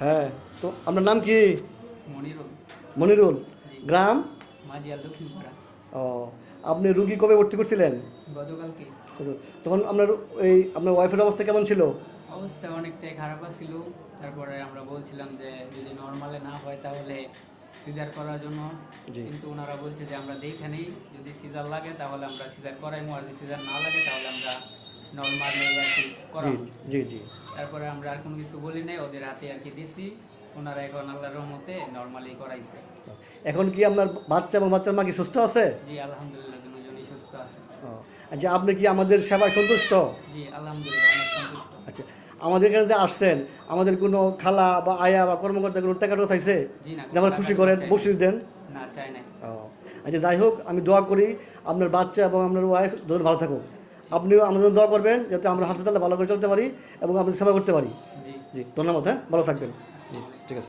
হ্যাঁ তো আপনার নাম কি? মনিরুল। মনিরুল। গ্রাম? ও আপনি রুগী কবে ভর্তি করছিলেন? গতকালকে। তখন আপনার এই আপনার ওয়াইফের অবস্থা কেমন ছিল? অবস্থা অনেকটাই খারাপ ছিল তারপরে আমরা বলছিলাম যে যদি নর্মালে না হয় তাহলে সিজার করার জন্য। কিন্তু ওনারা বলছে যে আমরা দেখে নেই। যদি সিজার লাগে তাহলে আমরা সিজার করাই আর যদি সিজার না লাগে তাহলে আমরা নর্মালি আর কি জি জি জি। তারপরে আমরা আর কোনো কিছু বলি নাই ওদের হাতে আর কি দিছি। ওনারা এখন আল্লাহর রহমতে নর্মালি করাইছে। এখন কি আপনার বাচ্চা এবং বাচ্চার মা কি সুস্থ আছে? জি আলহামদুলিল্লাহ দুজনই সুস্থ আছে। আচ্ছা আপনি কি আমাদের সেবায় সন্তুষ্ট? জি আলহামদুলিল্লাহ অনেক সন্তুষ্ট। আচ্ছা আমাদের এখানে যে আসছেন আমাদের কোনো খালা বা আয়া বা কর্মকর্তা কোনো টাকা টাকা চাইছে? যে আমার খুশি করেন বকশিস দেন। না চাই ও, আচ্ছা যাই হোক আমি দোয়া করি আপনার বাচ্চা এবং আপনার ওয়াইফ দুজন ভালো থাকুক। আপনিও আমাদের দোয়া করবেন যাতে আমরা হাসপাতালে ভালো করে চলতে পারি এবং আপনাদের সেবা করতে পারি। জি। জি ধন্যবাদ হ্যাঁ? ভালো থাকবেন। জি ঠিক আছে।